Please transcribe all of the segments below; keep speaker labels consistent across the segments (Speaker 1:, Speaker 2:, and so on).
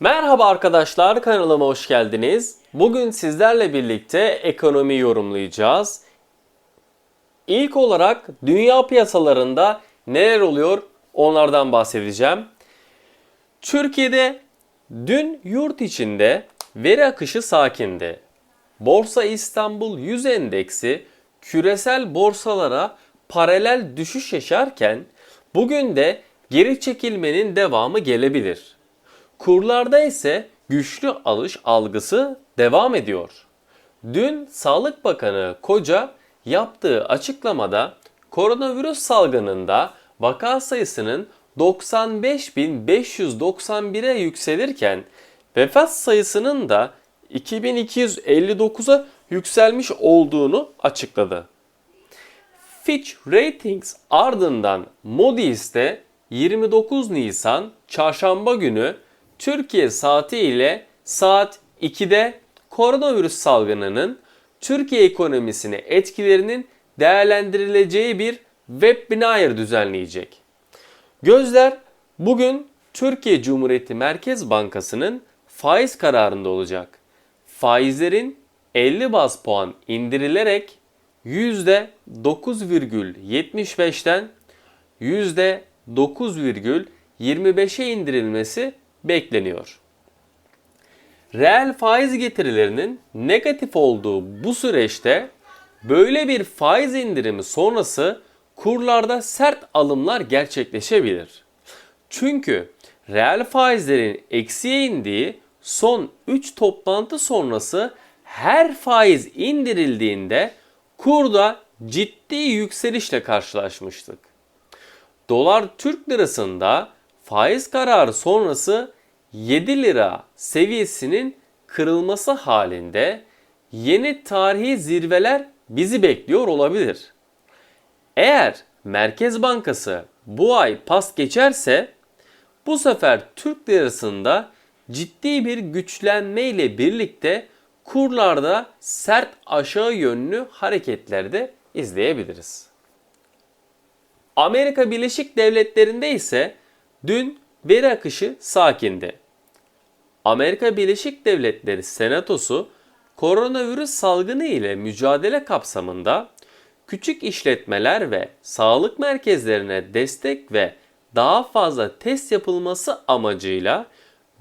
Speaker 1: Merhaba arkadaşlar kanalıma hoş geldiniz. Bugün sizlerle birlikte ekonomi yorumlayacağız. İlk olarak dünya piyasalarında neler oluyor onlardan bahsedeceğim. Türkiye'de dün yurt içinde veri akışı sakindi. Borsa İstanbul 100 endeksi küresel borsalara paralel düşüş yaşarken bugün de geri çekilmenin devamı gelebilir. Kurlarda ise güçlü alış algısı devam ediyor. Dün Sağlık Bakanı Koca yaptığı açıklamada koronavirüs salgınında vaka sayısının 95.591'e yükselirken vefat sayısının da 2259'a yükselmiş olduğunu açıkladı. Fitch Ratings ardından Moody's de 29 Nisan çarşamba günü Türkiye saati ile saat 2'de koronavirüs salgınının Türkiye ekonomisine etkilerinin değerlendirileceği bir webinar düzenleyecek. Gözler bugün Türkiye Cumhuriyeti Merkez Bankası'nın faiz kararında olacak. Faizlerin 50 baz puan indirilerek %9,75'ten %9,25'e indirilmesi bekleniyor. Reel faiz getirilerinin negatif olduğu bu süreçte böyle bir faiz indirimi sonrası kurlarda sert alımlar gerçekleşebilir. Çünkü reel faizlerin eksiye indiği son 3 toplantı sonrası her faiz indirildiğinde kurda ciddi yükselişle karşılaşmıştık. Dolar Türk lirasında faiz kararı sonrası 7 lira seviyesinin kırılması halinde yeni tarihi zirveler bizi bekliyor olabilir. Eğer Merkez Bankası bu ay pas geçerse bu sefer Türk lirasında ciddi bir güçlenme ile birlikte kurlarda sert aşağı yönlü hareketler de izleyebiliriz. Amerika Birleşik Devletleri'nde ise dün veri akışı sakindi. Amerika Birleşik Devletleri Senatosu koronavirüs salgını ile mücadele kapsamında küçük işletmeler ve sağlık merkezlerine destek ve daha fazla test yapılması amacıyla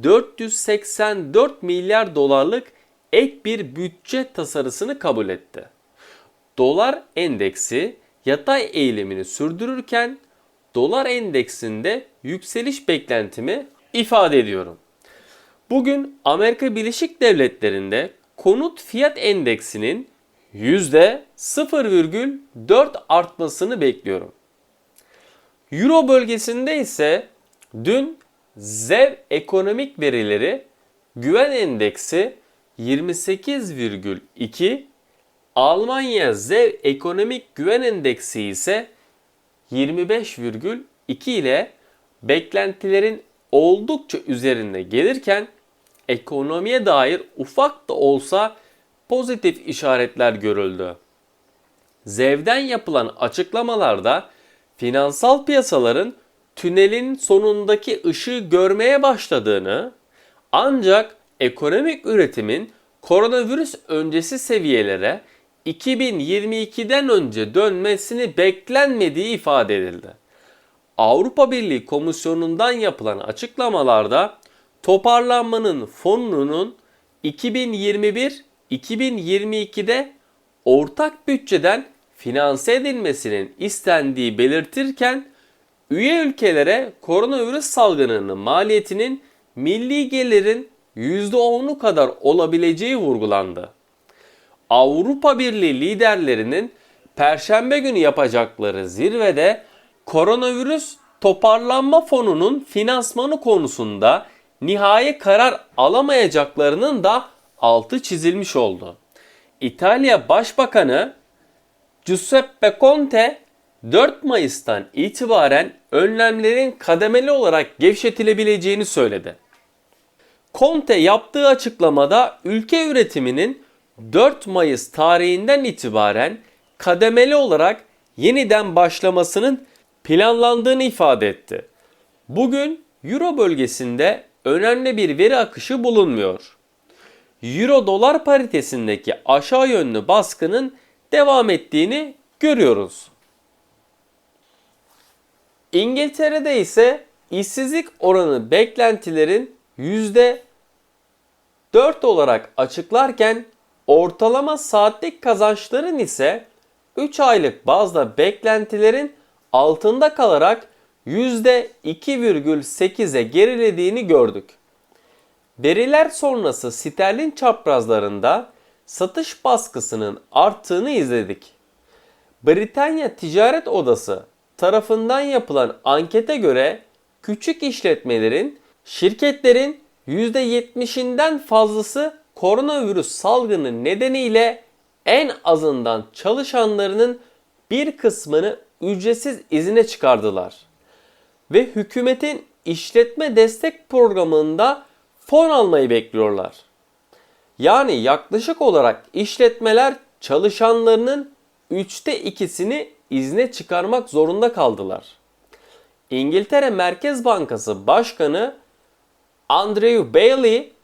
Speaker 1: 484 milyar dolarlık ek bir bütçe tasarısını kabul etti. Dolar endeksi yatay eğilimini sürdürürken dolar endeksinde yükseliş beklentimi ifade ediyorum. Bugün Amerika Birleşik Devletleri'nde konut fiyat endeksinin %0,4 artmasını bekliyorum. Euro bölgesinde ise dün ZEV ekonomik verileri güven endeksi 28,2, Almanya ZEV ekonomik güven endeksi ise 25,2 ile beklentilerin oldukça üzerinde gelirken ekonomiye dair ufak da olsa pozitif işaretler görüldü. Zev'den yapılan açıklamalarda finansal piyasaların tünelin sonundaki ışığı görmeye başladığını ancak ekonomik üretimin koronavirüs öncesi seviyelere 2022'den önce dönmesini beklenmediği ifade edildi. Avrupa Birliği Komisyonu'ndan yapılan açıklamalarda toparlanmanın fonunun 2021-2022'de ortak bütçeden finanse edilmesinin istendiği belirtirken üye ülkelere koronavirüs salgınının maliyetinin milli gelirin %10'u kadar olabileceği vurgulandı. Avrupa Birliği liderlerinin perşembe günü yapacakları zirvede koronavirüs toparlanma fonunun finansmanı konusunda nihai karar alamayacaklarının da altı çizilmiş oldu. İtalya Başbakanı Giuseppe Conte 4 Mayıs'tan itibaren önlemlerin kademeli olarak gevşetilebileceğini söyledi. Conte yaptığı açıklamada ülke üretiminin 4 Mayıs tarihinden itibaren kademeli olarak yeniden başlamasının planlandığını ifade etti. Bugün Euro bölgesinde önemli bir veri akışı bulunmuyor. Euro dolar paritesindeki aşağı yönlü baskının devam ettiğini görüyoruz. İngiltere'de ise işsizlik oranı beklentilerin %4 olarak açıklarken ortalama saatlik kazançların ise 3 aylık bazda beklentilerin altında kalarak %2,8'e gerilediğini gördük. Veriler sonrası sterlin çaprazlarında satış baskısının arttığını izledik. Britanya Ticaret Odası tarafından yapılan ankete göre küçük işletmelerin, şirketlerin %70'inden fazlası koronavirüs salgını nedeniyle en azından çalışanlarının bir kısmını ücretsiz izine çıkardılar. Ve hükümetin işletme destek programında fon almayı bekliyorlar. Yani yaklaşık olarak işletmeler çalışanlarının üçte ikisini izne çıkarmak zorunda kaldılar. İngiltere Merkez Bankası Başkanı Andrew Bailey,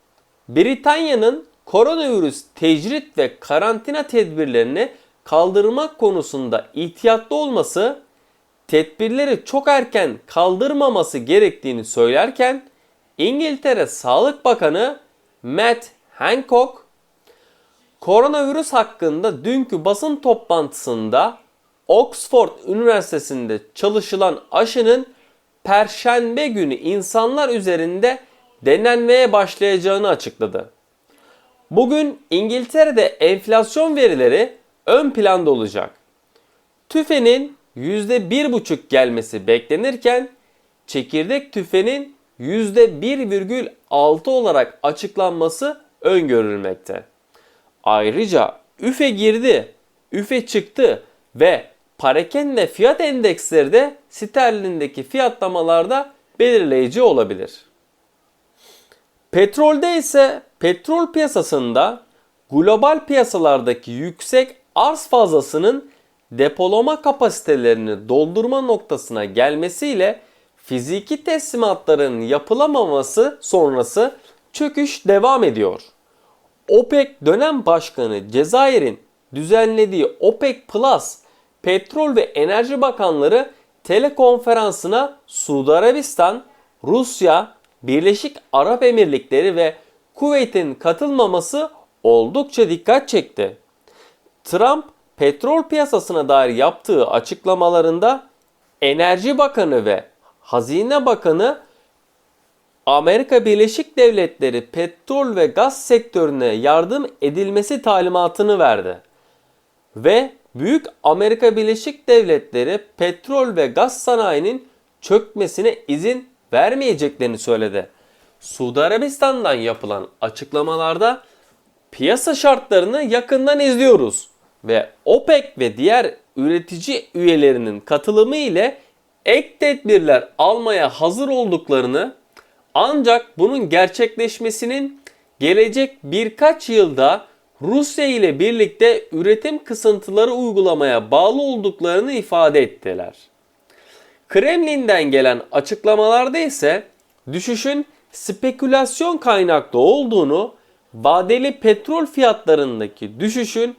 Speaker 1: Britanya'nın koronavirüs tecrit ve karantina tedbirlerini kaldırmak konusunda ihtiyatlı olması, tedbirleri çok erken kaldırmaması gerektiğini söylerken İngiltere Sağlık Bakanı Matt Hancock koronavirüs hakkında dünkü basın toplantısında Oxford Üniversitesi'nde çalışılan aşının perşembe günü insanlar üzerinde denenmeye başlayacağını açıkladı. Bugün İngiltere'de enflasyon verileri ön planda olacak. TÜFE'nin %1,5 gelmesi beklenirken çekirdek TÜFE'nin %1,6 olarak açıklanması öngörülmekte. Ayrıca üfe girdi, üfe çıktı ve parakende fiyat endeksleri de sterlindeki fiyatlamalarda belirleyici olabilir. Petrolde ise petrol piyasasında global piyasalardaki yüksek arz fazlasının depolama kapasitelerini doldurma noktasına gelmesiyle fiziki teslimatların yapılamaması sonrası çöküş devam ediyor. OPEC dönem başkanı Cezayir'in düzenlediği OPEC Plus Petrol ve Enerji Bakanları telekonferansına Suudi Arabistan, Rusya, Birleşik Arap Emirlikleri ve Kuveyt'in katılmaması oldukça dikkat çekti. Trump petrol piyasasına dair yaptığı açıklamalarında Enerji Bakanı ve Hazine Bakanı Amerika Birleşik Devletleri petrol ve gaz sektörüne yardım edilmesi talimatını verdi. Ve Büyük Amerika Birleşik Devletleri petrol ve gaz sanayinin çökmesine izin vermeyeceklerini söyledi. Suudi Arabistan'dan yapılan açıklamalarda piyasa şartlarını yakından izliyoruz ve OPEC ve diğer üretici üyelerinin katılımı ile ek tedbirler almaya hazır olduklarını ancak bunun gerçekleşmesinin gelecek birkaç yılda Rusya ile birlikte üretim kısıntıları uygulamaya bağlı olduklarını ifade ettiler. Kremlin'den gelen açıklamalarda ise düşüşün spekülasyon kaynaklı olduğunu, vadeli petrol fiyatlarındaki düşüşün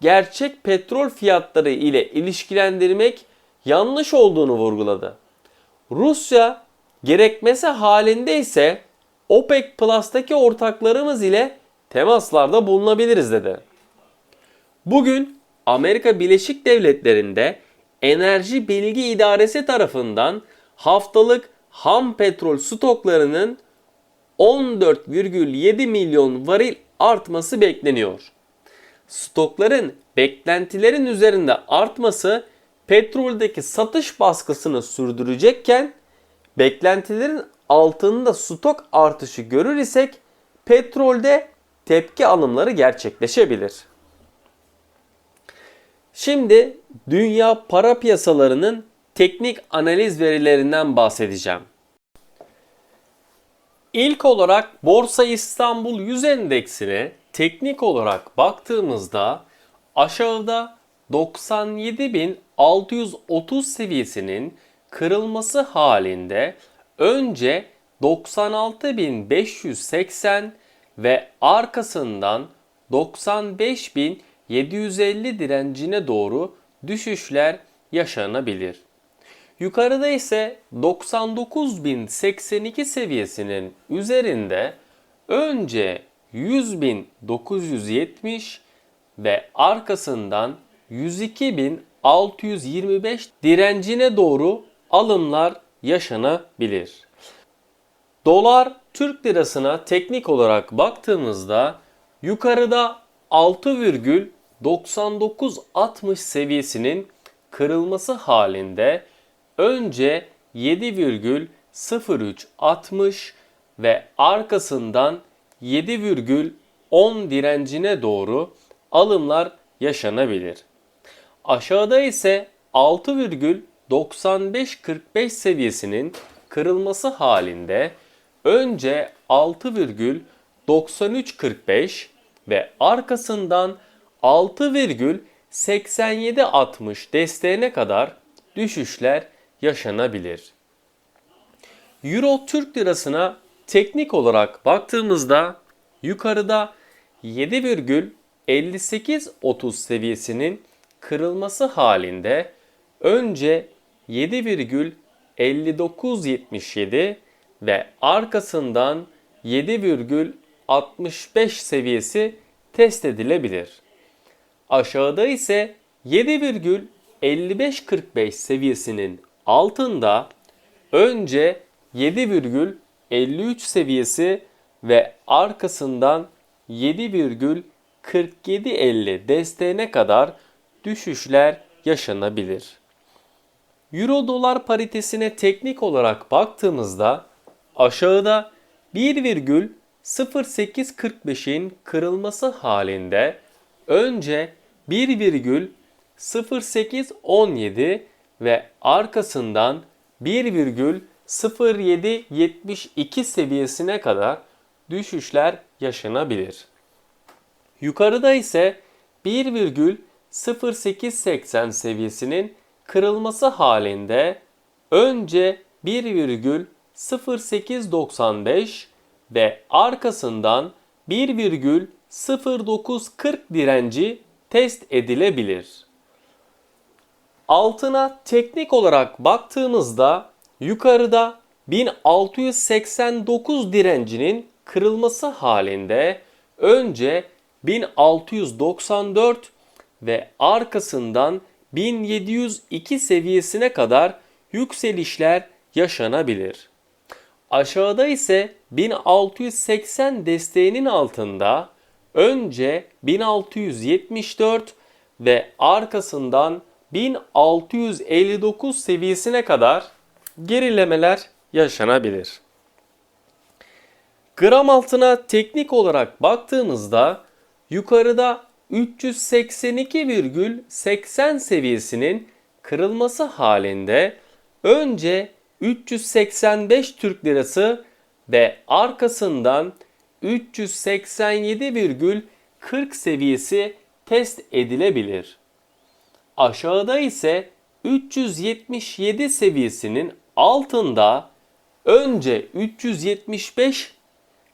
Speaker 1: gerçek petrol fiyatları ile ilişkilendirmek yanlış olduğunu vurguladı. Rusya gerekmesi halinde ise OPEC Plus'taki ortaklarımız ile temaslarda bulunabiliriz dedi. Bugün Amerika Birleşik Devletleri'nde Enerji Bilgi İdaresi tarafından haftalık ham petrol stoklarının 14,7 milyon varil artması bekleniyor. Stokların beklentilerin üzerinde artması petroldeki satış baskısını sürdürecekken beklentilerin altında stok artışı görür isek petrolde tepki alımları gerçekleşebilir. Şimdi dünya para piyasalarının teknik analiz verilerinden bahsedeceğim. İlk olarak Borsa İstanbul 100 endeksine teknik olarak baktığımızda aşağıda 97.630 seviyesinin kırılması halinde önce 96.580 ve arkasından 95.750 direncine doğru düşüşler yaşanabilir. Yukarıda ise 99.082 seviyesinin üzerinde önce 100.970 ve arkasından 102.625 direncine doğru alımlar yaşanabilir. Dolar Türk lirasına teknik olarak baktığımızda yukarıda 6,9960 seviyesinin kırılması halinde önce 7,0360 ve arkasından 7,10 direncine doğru alımlar yaşanabilir. Aşağıda ise 6,9545 seviyesinin kırılması halinde önce 6,9345 ve arkasından 6,8760 desteğine kadar düşüşler yaşanabilir. Euro Türk lirasına teknik olarak baktığımızda yukarıda 7,5830 seviyesinin kırılması halinde önce 7,5977 ve arkasından 7,65 seviyesi test edilebilir. Aşağıda ise 7,5545 seviyesinin altında önce 7,53 seviyesi ve arkasından 7,4750 desteğine kadar düşüşler yaşanabilir. Euro dolar paritesine teknik olarak baktığımızda aşağıda 1,0845'in kırılması halinde önce 1,0817 ve arkasından 1,0772 seviyesine kadar düşüşler yaşanabilir. Yukarıda ise 1,0880 seviyesinin kırılması halinde önce 1,0895 ve arkasından 1,0940 direnci test edilebilir. Altına teknik olarak baktığımızda yukarıda 1689 direncinin kırılması halinde önce 1694 ve arkasından 1702 seviyesine kadar yükselişler yaşanabilir. Aşağıda ise 1680 desteğinin altında önce 1674 ve arkasından 1659 seviyesine kadar gerilemeler yaşanabilir. Gram altına teknik olarak baktığımızda yukarıda 382,80 seviyesinin kırılması halinde önce 385 Türk Lirası ve arkasından 387,40 seviyesi test edilebilir. Aşağıda ise 377 seviyesinin altında önce 375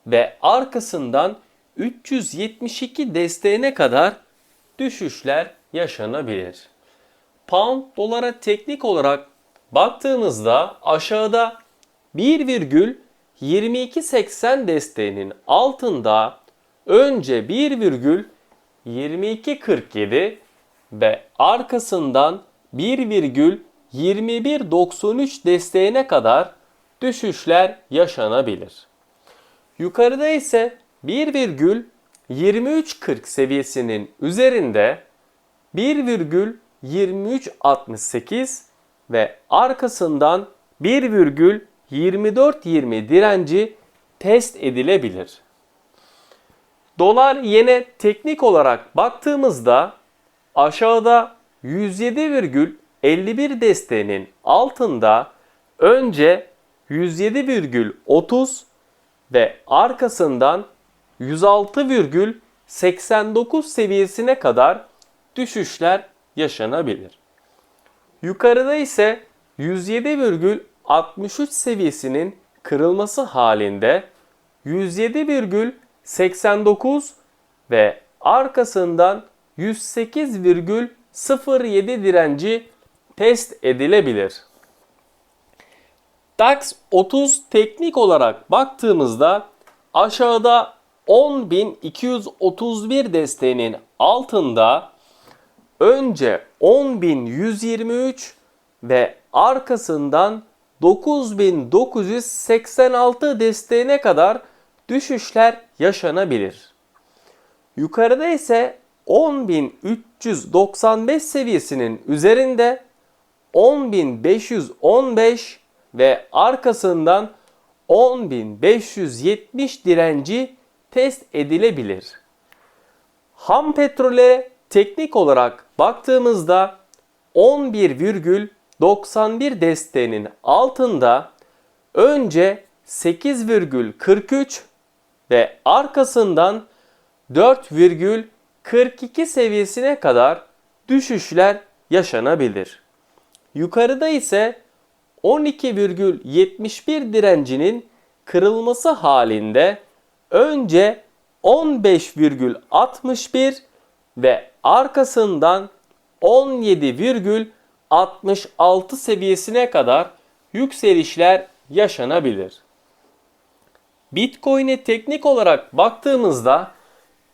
Speaker 1: ve arkasından 372 desteğine kadar düşüşler yaşanabilir. Pound dolara teknik olarak baktığımızda aşağıda 1,2280 desteğinin altında önce 1,2247 ve arkasından 1,2193 desteğine kadar düşüşler yaşanabilir. Yukarıda ise 1,2340 seviyesinin üzerinde 1,2368 ve arkasından 1,2420 direnci test edilebilir. Dolar yine teknik olarak baktığımızda aşağıda 107,51 desteğinin altında önce 107,30 ve arkasından 106,89 seviyesine kadar düşüşler yaşanabilir. Yukarıda ise 107,63 seviyesinin kırılması halinde 107,89 ve arkasından 108,07 direnci test edilebilir. DAX 30 teknik olarak baktığımızda aşağıda 10.231 desteğinin altında önce 10.123 ve arkasından 9986 desteğine kadar düşüşler yaşanabilir. Yukarıda ise 10.395 seviyesinin üzerinde 10.515 ve arkasından 10.570 direnci test edilebilir. Ham petrole teknik olarak baktığımızda 11,91 desteğinin altında önce 8,43 ve arkasından 4,42 seviyesine kadar düşüşler yaşanabilir. Yukarıda ise 12,71 direncinin kırılması halinde önce 15,61 ve arkasından 17,66 seviyesine kadar yükselişler yaşanabilir. Bitcoin'e teknik olarak baktığımızda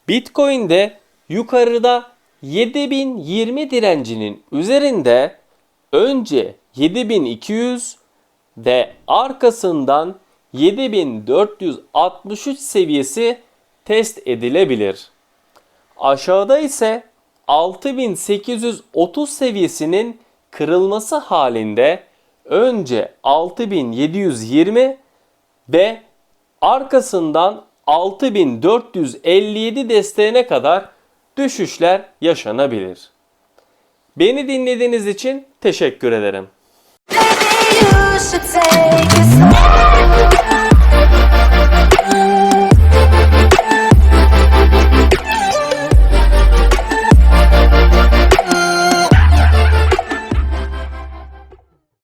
Speaker 1: Bitcoin'de yukarıda 7020 direncinin üzerinde önce 7200 ve arkasından 7463 seviyesi test edilebilir. Aşağıda ise 6830 seviyesinin kırılması halinde önce 6720 ve arkasından 6457 desteğine kadar düşüşler yaşanabilir. Beni dinlediğiniz için teşekkür ederim.
Speaker 2: Maybe